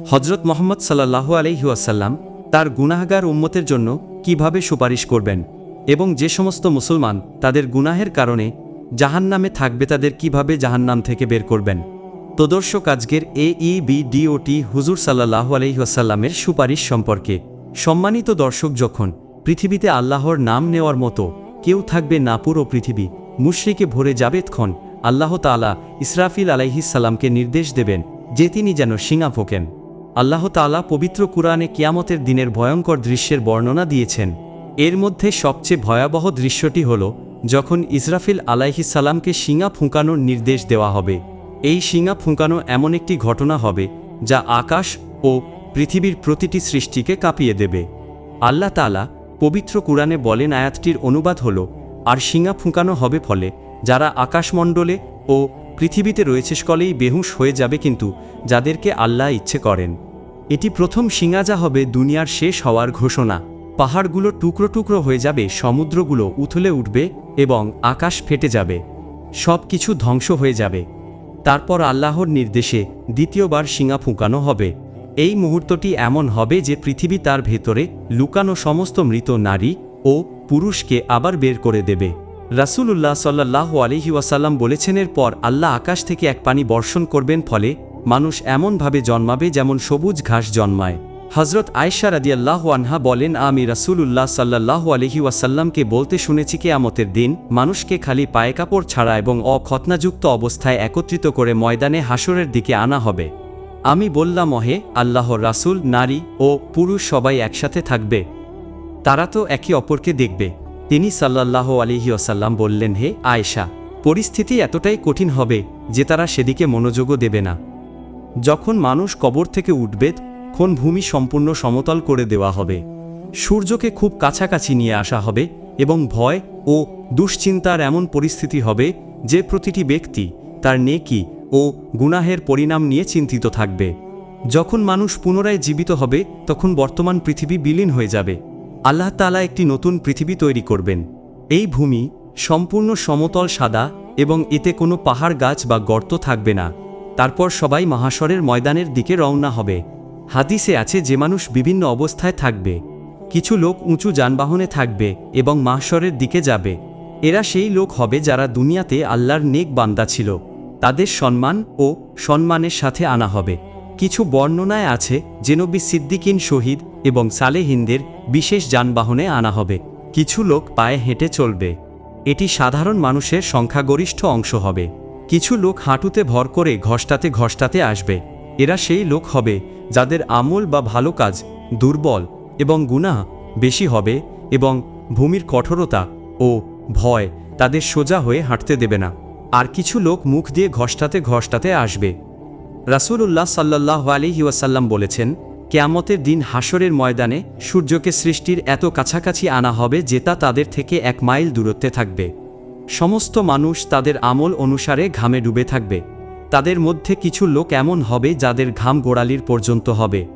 হজরত মোহাম্মদ সাল্লাহ আলহিউসাল্লাম তার গুনাহগার উম্মতের জন্য কীভাবে সুপারিশ করবেন এবং যে সমস্ত মুসলমান তাদের গুনাহের কারণে জাহান্নামে থাকবে তাদের কীভাবে জাহান্নাম থেকে বের করবেন? তদর্শক আজকের এ ই বি ডিওটি হুজুর সাল্লাহ আলহিহাসাল্লামের সুপারিশ সম্পর্কে। সম্মানিত দর্শক যখন পৃথিবীতে আল্লাহর নাম নেওয়ার মতো কেউ থাকবে না পুরো পৃথিবী, মুশ্রিকে ভরে যাবেতক্ষণ আল্লাহ তালা ইসরাফিল আলাইহিসাল্লামকে নির্দেশ দেবেন যে তিনি যেন শিঙা ফোকেন। আল্লাহ তালা পবিত্র কুরআনে কিয়ামতের দিনের ভয়ঙ্কর দৃশ্যের বর্ণনা দিয়েছেন। এর মধ্যে সবচেয়ে ভয়াবহ দৃশ্যটি হল, যখন ইসরাফিল আলাইহিসাল্লামকে শিঙা ফুঁকানোর নির্দেশ দেওয়া হবে। এই শিঙা ফুঁকানো এমন একটি ঘটনা হবে, যা আকাশ ও পৃথিবীর প্রতিটি সৃষ্টিকে কাঁপিয়ে দেবে। আল্লাহ তালা পবিত্র কুরআনে বলেন আয়াতটির অনুবাদ হল, আর শিঙা ফুঁকানো হবে ফলে, যারা আকাশমণ্ডলে ও পৃথিবীতে রয়েছে সকলেই বেহুশ হয়ে যাবে কিন্তু যাদেরকে আল্লাহ ইচ্ছে করেন। এটি প্রথম শিঙাজা হবে দুনিয়ার শেষ হওয়ার ঘোষণা। পাহাড়গুলো টুকরো টুকরো হয়ে যাবে, সমুদ্রগুলো উথলে উঠবে এবং আকাশ ফেটে যাবে। সব কিছু ধ্বংস হয়ে যাবে। তারপর আল্লাহর নির্দেশে দ্বিতীয়বার শিঙা ফুঁকানো হবে। এই মুহূর্তটি এমন হবে যে পৃথিবী তার ভেতরে লুকানো সমস্ত মৃত নারী ও পুরুষকে আবার বের করে দেবে। রাসূলুল্লাহ সাল্লাহ আলহি ওয়াসাল্লাম বলেছেনের পর আল্লাহ আকাশ থেকে এক পানি বর্ষণ করবেন, ফলে মানুষ এমনভাবে জন্মাবে যেমন সবুজ ঘাস জন্মায়। হজরত আয়সা রাদিয়াল্লাহ আনহা বলেন, আমি রাসূলুল্লাহ সাল্লাহ আলহি ওয়াসাল্লামকে বলতে শুনেছি কে আমতের দিন মানুষকে খালি পায়ে কাপড় ছাড়া এবং অখতনাযুক্ত অবস্থায় একত্রিত করে ময়দানে হাসরের দিকে আনা হবে। আমি বললাম অহে আল্লাহর রাসূল, নারী ও পুরুষ সবাই একসাথে থাকবে। তারা তো একে অপরকে দেখবে। তিনি সাল্লাল্লাহ আলিহি ওসাল্লাম বললেন, হে আয়েশা, পরিস্থিতি এতটাই কঠিন হবে যে তারা সেদিকে মনোযোগও দেবে না। যখন মানুষ কবর থেকে উঠবে, তখন ভূমি সম্পূর্ণ সমতল করে দেওয়া হবে। সূর্যকে খুব কাছাকাছি নিয়ে আসা হবে এবং ভয় ও দুশ্চিন্তার এমন পরিস্থিতি হবে যে প্রতিটি ব্যক্তি তার নেকি ও গুনাহের পরিণাম নিয়ে চিন্তিত থাকবে। যখন মানুষ পুনরায় জীবিত হবে, তখন বর্তমান পৃথিবী বিলীন হয়ে যাবে। আল্লাহ তালা একটি নতুন পৃথিবী তৈরি করবেন। এই ভূমি সম্পূর্ণ সমতল সাদা এবং এতে কোনো পাহাড় গাছ বা গর্ত থাকবে না। তারপর সবাই মহাশরের ময়দানের দিকে রওনা হবে। হাদিসে আছে যে মানুষ বিভিন্ন অবস্থায় থাকবে। কিছু লোক উঁচু যানবাহনে থাকবে এবং মাহশরের দিকে যাবে। এরা সেই লোক হবে যারা দুনিয়াতে আল্লাহর নেক বান্দা ছিল। তাদের সম্মান ও সম্মানের সাথে আনা হবে। কিছু বর্ণনায় আছে যে নবী সিদ্দিকিন শহীদ এবং সালেহিনদের বিশেষ যানবাহনে আনা হবে। কিছু লোক পায়ে হেঁটে চলবে। এটি সাধারণ মানুষের সংখ্যাগরিষ্ঠ অংশ হবে। কিছু লোক হাঁটুতে ভর করে ঘষ্টাতে ঘষ্টাতে আসবে। এরা সেই লোক হবে যাদের আমল বা ভালো কাজ, দুর্বল এবং গুনাহ বেশি হবে এবং ভূমির কঠোরতা ও ভয় তাদের সোজা হয়ে হাঁটতে দেবে না। আর কিছু লোক মুখ দিয়ে ঘষ্টাতে ঘষ্টাতে আসবে। রাসূলুল্লাহ সাল্লাহ আলিহি ওয়াসাল্লাম বলেছেন কেয়ামতের দিন হাসরের ময়দানে সূর্যকে সৃষ্টির এত কাছাকাছি আনা হবে যে তা তাদের থেকে এক মাইল দূরত্বে থাকবে। সমস্ত মানুষ তাদের আমল অনুসারে ঘামে ডুবে থাকবে। তাদের মধ্যে কিছু লোক এমন হবে যাদের ঘাম গোড়ালির পর্যন্ত হবে।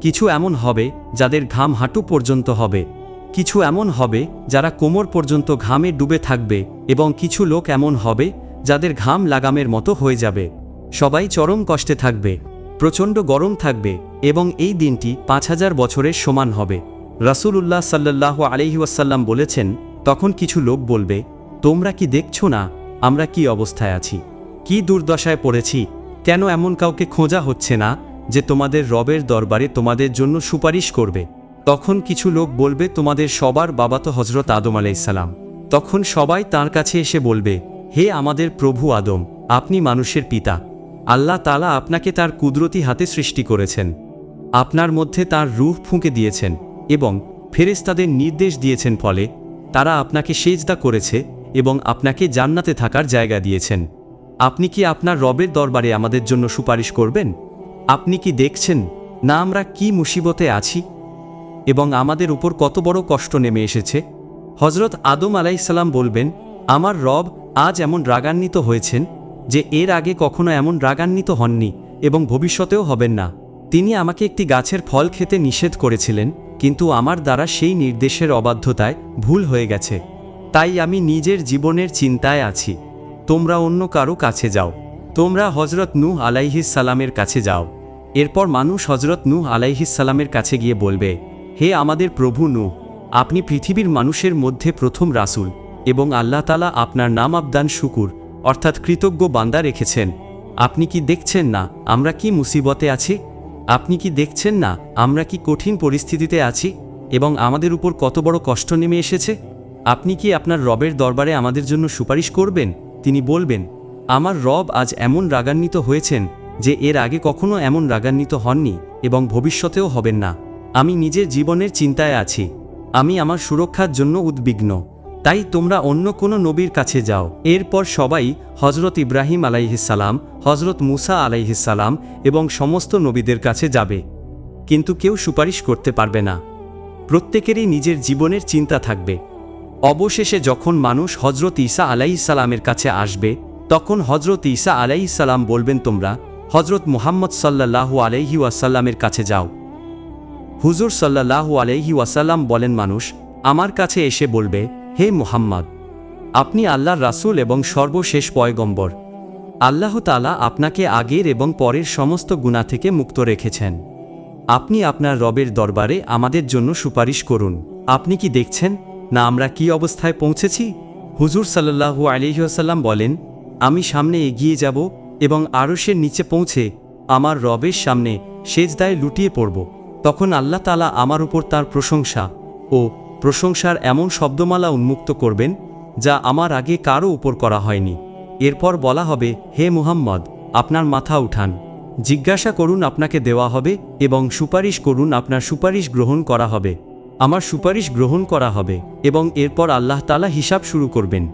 কিছু এমন হবে যাদের ঘাম হাঁটু পর্যন্ত হবে। কিছু এমন হবে যারা কোমর পর্যন্ত ঘামে ডুবে থাকবে এবং কিছু লোক এমন হবে যাদের ঘাম লাগামের মতো হয়ে যাবে। সবাই চরম কষ্টে থাকবে। প্রচণ্ড গরম থাকবে এবং এই দিনটি পাঁচ হাজার বছরের সমান হবে। রাসূলুল্লাহ সাল্লাহ আলহিউসাল্লাম বলেছেন, তখন কিছু লোক বলবে, তোমরা কি দেখছ না? আমরা কি অবস্থায় আছি? কি দুর্দশায় পড়েছি? কেন এমন কাউকে খোঁজা হচ্ছে না যে তোমাদের রবের দরবারে তোমাদের জন্য সুপারিশ করবে? তখন কিছু লোক বলবে, তোমাদের সবার বাবা তো হজরত আদম আলাইসাল্লাম তখন সবাই তার কাছে এসে বলবে, হে আমাদের প্রভু আদম, আপনি মানুষের পিতা। আল্লাহ তালা আপনাকে তার কুদরতি হাতে সৃষ্টি করেছেন। আপনার মধ্যে তার রূহ ফুঁকে দিয়েছেন এবং ফেরেস্তাদের নির্দেশ দিয়েছেন ফলে তারা আপনাকে সেজদা করেছে এবং আপনাকে জান্নাতে থাকার জায়গা দিয়েছেন। আপনি কি আপনার রবের দরবারে আমাদের জন্য সুপারিশ করবেন? আপনি কি দেখছেন না আমরা কি মুসিবতে আছি? এবং আমাদের উপর কত বড় কষ্ট নেমে এসেছে? হজরত আদম আলাইসাল্লাম বলবেন, আমার রব আজ এমন রাগান্বিত হয়েছেন যে এর আগে কখনো এমন রাগান্বিত হননি এবং ভবিষ্যতেও হবেন না। তিনি আমাকে একটি গাছের ফল খেতে নিষেধ করেছিলেন, কিন্তু আমার দ্বারা সেই নির্দেশের অবাধ্যতায় ভুল হয়ে গেছে। তাই আমি নিজের জীবনের চিন্তায় আছি। তোমরা অন্য কারও কাছে যাও। তোমরা হজরত নূহ সালামের কাছে যাও। এরপর মানুষ হজরত নূহ আলাইহিসালামের কাছে গিয়ে বলবে, হে আমাদের প্রভু নূহ, আপনি পৃথিবীর মানুষের মধ্যে প্রথম রাসুল এবং আল্লাহ তালা আপনার নাম আবদান শুকুর। অর্থাৎ কৃতজ্ঞ বান্দা রেখেছেন। আপনি কি দেখছেন না আমরা কি মুসিবতে আছি? আপনি কি দেখছেন না আমরা কি কঠিন পরিস্থিতিতে আছি? এবং আমাদের উপর কত বড় কষ্ট নেমে এসেছে? আপনি কি আপনার রবের দরবারে আমাদের জন্য সুপারিশ করবেন? তিনি বলবেন, আমার রব আজ এমন রাগান্বিত হয়েছেন যে এর আগে কখনো এমন রাগান্বিত হননি এবং ভবিষ্যতেও হবেন না। আমি নিজের জীবনের চিন্তায় আছি। আমি আমার সুরক্ষার জন্য উদ্বিগ্ন। তাই তোমরা অন্য কোনো নবীর কাছে যাও। এরপর সবাই হজরত ইব্রাহিম আলাইহিসালাম হজরত মুসা আলাইহিসালাম এবং সমস্ত নবীদের কাছে যাবে। কিন্তু কেউ সুপারিশ করতে পারবে না। প্রত্যেকেরই নিজের জীবনের চিন্তা থাকবে। অবশেষে যখন মানুষ হজরত ঈসা আলাইসালামের কাছে আসবে, তখন হজরত ঈসা আলাইসালাম বলবেন, তোমরা হজরত মুহাম্মদ সাল্লাল্লাহু আলাইহি ওয়াসাল্লামের কাছে যাও। হুজুর সাল্লাল্লাহু আলাইহি ওয়াসাল্লাম বলেন, মানুষ আমার কাছে এসে বলবে হে মুহাম্মদ, আপনি আল্লাহর রাসূল এবং সর্বশেষ পয়গম্বর। আল্লাহ তালা আপনাকে আগের এবং পরের সমস্ত গুণা থেকে মুক্ত রেখেছেন। আপনি আপনার রবের দরবারে আমাদের জন্য সুপারিশ করুন। আপনি কি দেখছেন? না, আমরা কি অবস্থায় পৌঁছেছি? হুজুর সাল্লাল্লাহু আলিহাসাল্লাম বলেন, আমি সামনে এগিয়ে যাব এবং আরশের নিচে পৌঁছে আমার রবের সামনে সেজদায় লুটিয়ে পড়ব। তখন আল্লাহ তালা আমার উপর তার প্রশংসা ও প্রশংসার এমন শব্দমালা উন্মুক্ত করবেন, যা আমার আগে কারও উপর করা হয়নি। এরপর বলা হবে, হে মুহাম্মদ, আপনার মাথা উঠান। জিজ্ঞাসা করুন আপনাকে দেওয়া হবে এবং সুপারিশ করুন আপনার সুপারিশ গ্রহণ করা হবে। আমার সুপারিশ গ্রহণ করা হবে এবং এরপর আল্লাহ তালা হিসাব শুরু করবেন।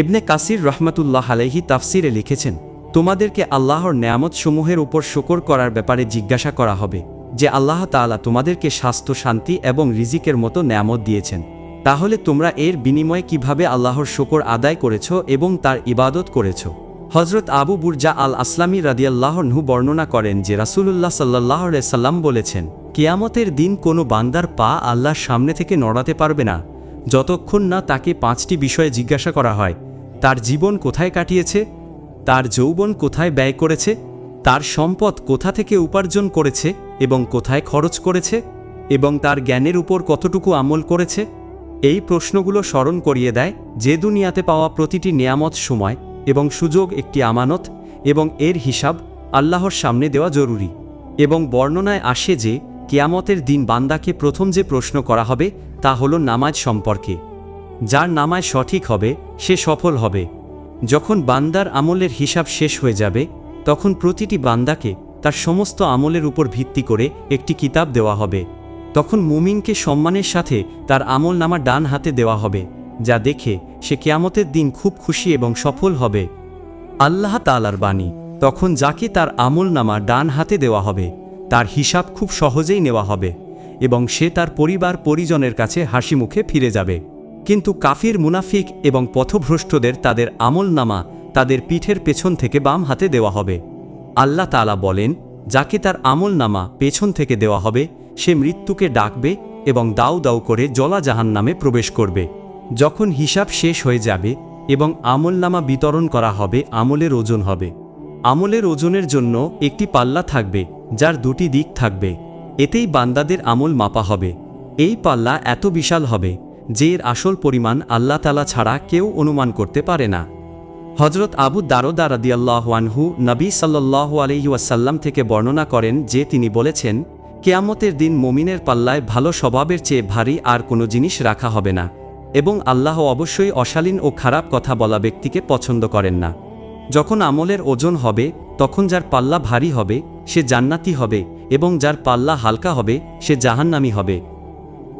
এবনে কাসির রহমতুল্লাহ আলাইহি তাফসিরে লিখেছেন, তোমাদেরকে আল্লাহর নেয়ামত সমূহের উপর শকর করার ব্যাপারে জিজ্ঞাসা করা হবে। যে আল্লাহ তাআলা তোমাদেরকে স্বাস্থ্য, শান্তি এবং রিজিকের মতো নেয়ামত দিয়েছেন। তাহলে তোমরা এর বিনিময়ে কীভাবে আল্লাহর শকর আদায় করেছ এবং তার ইবাদত করেছ? হজরত আবু বুরজা আল আসলামী রাদিয়াল্লাহনহু বর্ণনা করেন যে রাসূলুল্লাহ সাল্লাহ সাল্লাম বলেছেন, কিয়ামতের দিন কোনো বান্দার পা আল্লাহর সামনে থেকে নড়াতে পারবে না। যতক্ষণ না তাকে পাঁচটি বিষয়ে জিজ্ঞাসা করা হয়, তার জীবন কোথায় কাটিয়েছে? তার যৌবন কোথায় ব্যয় করেছে? তার সম্পদ কোথা থেকে উপার্জন করেছে এবং কোথায় খরচ করেছে এবং তার জ্ঞানের উপর কতটুকু আমল করেছে? এই প্রশ্নগুলো স্মরণ করিয়ে দেয় যে দুনিয়াতে পাওয়া প্রতিটি নিয়ামত সময় এবং সুযোগ একটি আমানত এবং এর হিসাব আল্লাহর সামনে দেওয়া জরুরি এবং বর্ণনায় আসে যে কেয়ামতের দিন বান্দাকে প্রথম যে প্রশ্ন করা হবে তা হল নামাজ সম্পর্কে। যার নামাজ সঠিক হবে, সে সফল হবে। যখন বান্দার আমলের হিসাব শেষ হয়ে যাবে তখন প্রতিটি বান্দাকে তার সমস্ত আমলের উপর ভিত্তি করে একটি কিতাব দেওয়া হবে। তখন মুমিনকে সম্মানের সাথে তার আমল নামা ডান হাতে দেওয়া হবে, যা দেখে সে কেয়ামতের দিন খুব খুশি এবং সফল হবে। আল্লাহ তালার বাণী, তখন যাকে তার আমল নামা ডান হাতে দেওয়া হবে, তার হিসাব খুব সহজেই নেওয়া হবে এবং সে তার পরিবার পরিজনের কাছে হাসি মুখে ফিরে যাবে। কিন্তু কাফির মুনাফিক এবং পথভ্রষ্টদের তাদের আমল নামা তাদের পিঠের পেছন থেকে বাম হাতে দেওয়া হবে। আল্লাহ তালা বলেন, যাকে তার আমল নামা পেছন থেকে দেওয়া হবে, সে মৃত্যুকে ডাকবে এবং দাউ দাউ করে জলা জাহান নামে প্রবেশ করবে। যখন হিসাব শেষ হয়ে যাবে এবং আমলনামা বিতরণ করা হবে, আমলের ওজন হবে। আমলের ওজনের জন্য একটি পাল্লা থাকবে, যার দুটি দিক থাকবে। এতেই বান্দাদের আমল মাপা হবে। এই পাল্লা এত বিশাল হবে যে এর আসল পরিমাণ আল্লাহ তালা ছাড়া কেউ অনুমান করতে পারে না। হজরত আবু দারোদা রাদিয়াল্লাহওয়ানহু নবী সাল্লাহ আলহিউসাল্লাম থেকে বর্ণনা করেন যে তিনি বলেছেন, কেয়ামতের দিন মমিনের পাল্লায় ভালো স্বভাবের চেয়ে ভারী আর কোনো জিনিস রাখা হবে না এবং আল্লাহ অবশ্যই অশালীন ও খারাপ কথা বলা ব্যক্তিকে পছন্দ করেন না। যখন আমলের ওজন হবে, তখন যার পাল্লা ভারী হবে, সে জান্নাতি হবে এবং যার পাল্লা হালকা হবে, সে জাহান্নামি হবে।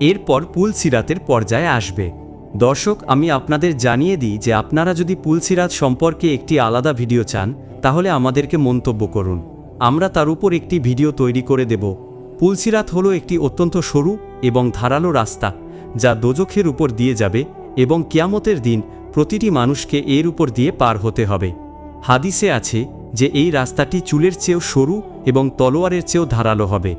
এরপর পুল সিরাতের পর্যায়ে আসবে। দর্শক, আমি আপনাদের জানিয়ে দিই যে আপনারা যদি পুলসিরাত সম্পর্কে একটি আলাদা ভিডিও চান, তাহলে আমাদেরকে মন্তব্য করুন। আমরা তার উপর একটি ভিডিও তৈরি করে দেব। পুলসিরাত হলো একটি অত্যন্ত সরু এবং ধারালো রাস্তা, যা দোজখের উপর দিয়ে যাবে এবং কিয়ামতের দিন প্রতিটি মানুষকে এর উপর দিয়ে পার হতে হবে। হাদিসে আছে যে এই রাস্তাটি চুলের চেয়েও সরু এবং তলোয়ারের চেয়েও ধারালো হবে।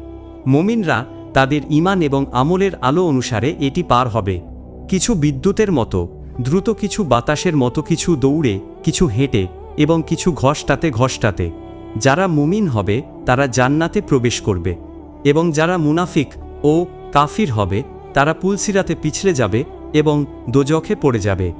মুমিনরা তাদের ইমান এবং আমলের আলো অনুসারে এটি পার হবে। কিছু বিদ্যুতের মতো, দ্রুত কিছু বাতাসের মতো কিছু দৌড়ে, কিছু হেঁটে এবং কিছু ঘষটাতে ঘষটাতে। যারা মুমিন হবে, তারা জান্নাতে প্রবেশ করবে। এবং যারা মুনাফিক ও কাফির হবে, তারা পুলসিরাতে পিছলে যাবে এবং দোজখে পড়ে যাবে।